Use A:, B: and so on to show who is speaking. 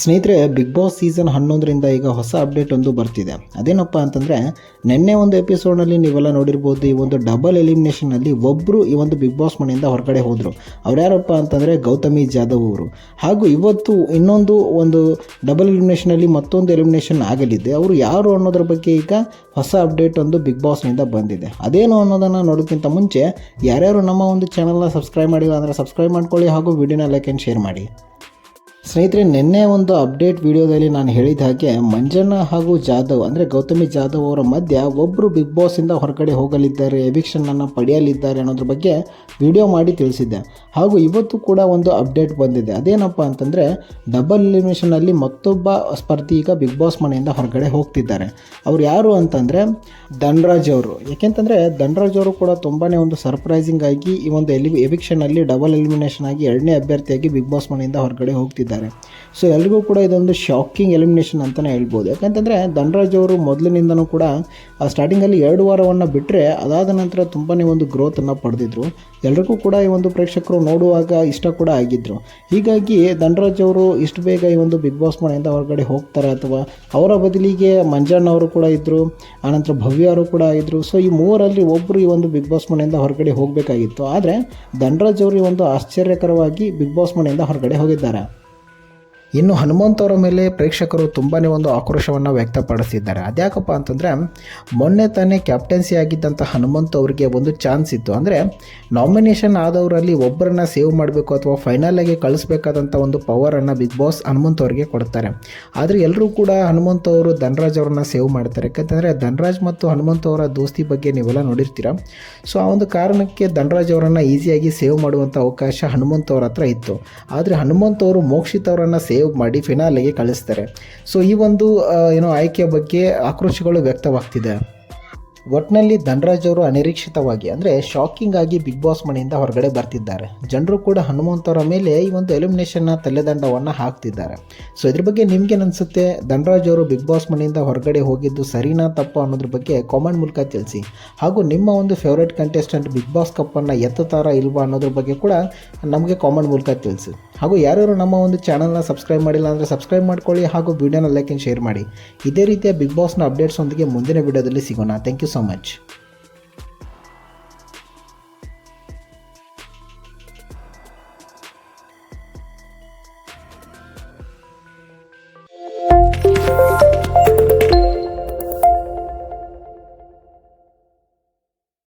A: ಸ್ನೇಹಿತರೆ big boss season ಹನ್ನೊಂದರಿಂದ ಈಗ ಹೊಸ ಅಪ್ಡೇಟ್ ಒಂದು ಬರ್ತಿದೆ. ಅದೇನಪ್ಪ ಅಂತಂದರೆ, ನಿನ್ನೆ ಒಂದು ಎಪಿಸೋಡ್ನಲ್ಲಿ ನೀವೆಲ್ಲ ನೋಡಿರ್ಬೋದು, ಈ ಒಂದು ಡಬಲ್ ಎಲಿಮಿನೇಷನ್ನಲ್ಲಿ ಒಬ್ಬರು ಈ ಒಂದು ಬಿಗ್ ಬಾಸ್ ಮನೆಯಿಂದ ಹೊರಗಡೆ ಹೋದರು. ಅವ್ರ್ಯಾರಪ್ಪ ಅಂತಂದರೆ, ಗೌತಮಿ ಜಾಧವ್ ಅವರು. ಹಾಗೂ ಇವತ್ತು ಇನ್ನೊಂದು ಒಂದು ಡಬಲ್ ಎಲಿಮಿನೇಷನಲ್ಲಿ ಮತ್ತೊಂದು ಎಲಿಮಿನೇಷನ್ ಆಗಲಿದೆ. ಅವರು ಯಾರು ಅನ್ನೋದ್ರ ಬಗ್ಗೆ ಈಗ ಹೊಸ ಅಪ್ಡೇಟ್ ಒಂದು ಬಿಗ್ ಬಾಸ್ನಿಂದ ಬಂದಿದೆ. ಅದೇನು ಅನ್ನೋದನ್ನು ನೋಡೋಕ್ಕಿಂತ ಮುಂಚೆ, ಯಾರ್ಯಾರು ನಮ್ಮ ಒಂದು ಚಾನಲ್ನ ಸಬ್ಸ್ಕ್ರೈಬ್ ಮಾಡಿಲ್ಲ ಅಂದರೆ ಸಬ್ಸ್ಕ್ರೈಬ್ ಮಾಡ್ಕೊಳ್ಳಿ ಹಾಗೂ ವಿಡಿಯೋನ ಲೈಕ್ ಆ್ಯಂಡ್ ಶೇರ್ ಮಾಡಿ. ಸ್ನೇಹಿತರೆ, ನಿನ್ನೆ ಒಂದು ಅಪ್ಡೇಟ್ ವಿಡಿಯೋದಲ್ಲಿ ನಾನು ಹೇಳಿದ ಹಾಗೆ ಮಂಜಣ್ಣ ಹಾಗೂ ಜಾಧವ್, ಅಂದರೆ ಗೌತಮಿ ಜಾಧವ್ ಅವರ ಮಧ್ಯ ಒಬ್ಬರು ಬಿಗ್ ಬಾಸಿಂದ ಹೊರಗಡೆ ಹೋಗಲಿದ್ದಾರೆ ಎವಿಕ್ಷನನ್ನು ಪಡೆಯಲಿದ್ದಾರೆ ಅನ್ನೋದ್ರ ಬಗ್ಗೆ ವಿಡಿಯೋ ಮಾಡಿ ತಿಳಿಸಿದ್ದೆ. ಹಾಗೂ ಇವತ್ತು ಕೂಡ ಒಂದು ಅಪ್ಡೇಟ್ ಬಂದಿದೆ. ಅದೇನಪ್ಪ ಅಂತಂದರೆ ಡಬಲ್ ಎಲಿಮಿನೇಷನಲ್ಲಿ ಮತ್ತೊಬ್ಬ ಸ್ಪರ್ಧಿ ಈಗ ಬಿಗ್ ಬಾಸ್ ಮನೆಯಿಂದ ಹೊರಗಡೆ ಹೋಗ್ತಿದ್ದಾರೆ. ಅವ್ರು ಯಾರು ಅಂತಂದರೆ, ಧನ್ರಾಜ್ ಅವರು. ಯಾಕೆಂತಂದರೆ, ಧನ್ರಾಜ್ ಅವರು ಕೂಡ ತುಂಬಾ ಒಂದು ಸರ್ಪ್ರೈಸಿಂಗ್ ಆಗಿ ಈ ಒಂದು ಎಲಿ ಎವಿಕ್ಷನಲ್ಲಿ ಡಬಲ್ ಎಲಿಮಿನೇಷನ್ ಆಗಿ ಎರಡನೇ ಅಭ್ಯರ್ಥಿಯಾಗಿ ಬಿಗ್ ಬಾಸ್ ಮನೆಯಿಂದ ಹೊರಗಡೆ ಹೋಗ್ತಿದ್ದಾರೆ. ಸೊ ಎಲ್ರಿಗೂ ಕೂಡ ಇದೊಂದು ಶಾಕಿಂಗ್ ಎಲಿಮಿನೇಷನ್ ಅಂತಲೇ ಹೇಳ್ಬೋದು. ಯಾಕಂತಂದರೆ ಧನ್ರಾಜ್ ಅವರು ಮೊದಲಿನಿಂದನೂ ಕೂಡ ಸ್ಟಾರ್ಟಿಂಗಲ್ಲಿ ಎರಡು ವಾರವನ್ನು ಬಿಟ್ಟರೆ ಅದಾದ ನಂತರ ತುಂಬಾ ಒಂದು ಗ್ರೋತನ್ನು ಪಡೆದಿದ್ರು. ಎಲ್ರಿಗೂ ಕೂಡ ಈ ಒಂದು ಪ್ರೇಕ್ಷಕರು ನೋಡುವಾಗ ಇಷ್ಟ ಕೂಡ ಆಗಿದ್ದರು ಹೀಗಾಗಿ ಧನ್ರಾಜ್ ಅವರು ಇಷ್ಟು ಬೇಗ ಈ ಒಂದು ಬಿಗ್ ಬಾಸ್ ಮನೆಯಿಂದ ಹೊರಗಡೆ ಹೋಗ್ತಾರೆ ಅಥವಾ ಅವರ ಬದಲಿಗೆ ಮಂಜಣ್ಣ ಅವರು ಕೂಡ ಇದ್ದರು ಆನಂತರ ಭವ್ಯ ಅವರು ಕೂಡ ಇದ್ದರು ಸೊ ಈ ಮೂವರಲ್ಲಿ ಒಬ್ಬರು ಈ ಒಂದು ಬಿಗ್ ಬಾಸ್ ಮನೆಯಿಂದ ಹೊರಗಡೆ ಹೋಗಬೇಕಾಗಿತ್ತು. ಆದರೆ ಧನ್ರಾಜ್ ಅವರು ಈ ಒಂದು ಆಶ್ಚರ್ಯಕರವಾಗಿ ಬಿಗ್ ಬಾಸ್ ಮನೆಯಿಂದ ಹೊರಗಡೆ ಹೋಗಿದ್ದಾರೆ. ಇನ್ನು ಹನುಮಂತ್ ಅವರ ಮೇಲೆ ಪ್ರೇಕ್ಷಕರು ತುಂಬಾ ಒಂದು ಆಕ್ರೋಶವನ್ನು ವ್ಯಕ್ತಪಡಿಸಿದ್ದಾರೆ. ಅದ್ಯಾಕಪ್ಪ ಅಂತಂದರೆ, ಮೊನ್ನೆ ತಾನೇ ಕ್ಯಾಪ್ಟನ್ಸಿ ಆಗಿದ್ದಂಥ ಹನುಮಂತ್ ಅವರಿಗೆ ಒಂದು ಚಾನ್ಸ್ ಇತ್ತು. ಅಂದರೆ ನಾಮಿನೇಷನ್ ಆದವರಲ್ಲಿ ಒಬ್ಬರನ್ನ ಸೇವ್ ಮಾಡಬೇಕು ಅಥವಾ ಫೈನಲಾಗಿ ಕಳಿಸ್ಬೇಕಾದಂಥ ಒಂದು ಪವರನ್ನು ಬಿಗ್ ಬಾಸ್ ಹನುಮಂತ್ ಅವರಿಗೆ ಕೊಡ್ತಾರೆ. ಆದರೆ ಎಲ್ಲರೂ ಕೂಡ ಹನುಮಂತ್ ಅವರು ಧನರಾಜ್ ಅವರನ್ನ ಸೇವ್ ಮಾಡ್ತಾರೆ. ಯಾಕಂತಂದರೆ ಧನರಾಜ್ ಮತ್ತು ಹನುಮಂತ್ ಅವರ ದೋಸ್ತಿ ಬಗ್ಗೆ ನೀವೆಲ್ಲ ನೋಡಿರ್ತೀರ. ಸೊ ಆ ಒಂದು ಕಾರಣಕ್ಕೆ ಧನರಾಜ್ ಅವರನ್ನು ಈಸಿಯಾಗಿ ಸೇವ್ ಮಾಡುವಂಥ ಅವಕಾಶ ಹನುಮಂತ್ ಅವರ ಹತ್ರ ಇತ್ತು. ಆದರೆ ಹನುಮಂತ್ ಅವರು ಮೋಕ್ಷಿತ್ ಅವರನ್ನು ಸೇವ್ ಮಾಡಿ ಫಿನಾಲೆಗೆ ಕಳಿಸ್ತಾರೆ. ಸೊ ಈ ಒಂದು ಏನೋ ಆಯ್ಕೆಯ ಬಗ್ಗೆ ಆಕ್ರೋಶಗಳು ವ್ಯಕ್ತವಾಗ್ತಿದೆ. ಒಟ್ಟಿನಲ್ಲಿ ಧನರಾಜ್ ಅವರು ಅನಿರೀಕ್ಷಿತವಾಗಿ, ಅಂದರೆ ಶಾಕಿಂಗ್ ಆಗಿ ಬಿಗ್ ಬಾಸ್ ಮನೆಯಿಂದ ಹೊರಗಡೆ ಬರ್ತಿದ್ದಾರೆ. ಜನರು ಕೂಡ ಹನುಮಂತವರ ಮೇಲೆ ಈ ಒಂದು ಎಲಿಮಿನೇಷನ್ನ ತಲೆದಂಡವನ್ನು ಹಾಕ್ತಿದ್ದಾರೆ. ಸೊ ಇದ್ರ ಬಗ್ಗೆ ನಿಮ್ಗೆ ಅನಿಸುತ್ತೆ? ಧನರಾಜ್ ಅವರು ಬಿಗ್ ಬಾಸ್ ಮನೆಯಿಂದ ಹೊರಗಡೆ ಹೋಗಿದ್ದು ಸರಿನಾ ತಪ್ಪು ಅನ್ನೋದ್ರ ಬಗ್ಗೆ ಕಾಮೆಂಟ್ ಮೂಲಕ ತಿಳಿಸಿ. ಹಾಗೂ ನಿಮ್ಮ ಒಂದು ಫೇವ್ರೇಟ್ ಕಂಟೆಸ್ಟೆಂಟ್ ಬಿಗ್ ಬಾಸ್ ಕಪ್ಪನ್ನು ಎತ್ತುತ್ತಾರಾ ಇಲ್ವಾ ಅನ್ನೋದ್ರ ಬಗ್ಗೆ ಕೂಡ ನಮಗೆ ಕಾಮೆಂಟ್ ಮೂಲಕ ತಿಳಿಸಿ. ಹಾಗೂ ಯಾರ್ಯಾರು ನಮ್ಮ ಒಂದು ಚಾನಲ್ನ ಸಬ್ಸ್ಕ್ರೈಬ್ ಮಾಡಿಲ್ಲ ಅಂದರೆ ಸಬ್ಸ್ಕ್ರೈಬ್ ಮಾಡ್ಕೊಳ್ಳಿ ಹಾಗೂ ವೀಡಿಯೋನ ಲೈಕ್ ಆ್ಯಂಡ್ ಶೇರ್ ಮಾಡಿ. ಇದೇ ರೀತಿಯ ಬಿಗ್ ಬಾಸ್ನ ಅಪ್ಡೇಟ್ಸ್ ಒಂದಿಗೆ ಮುಂದಿನ ವಿಡಿಯೋದಲ್ಲಿ ಸಿಗೋಣ. Thank you so much.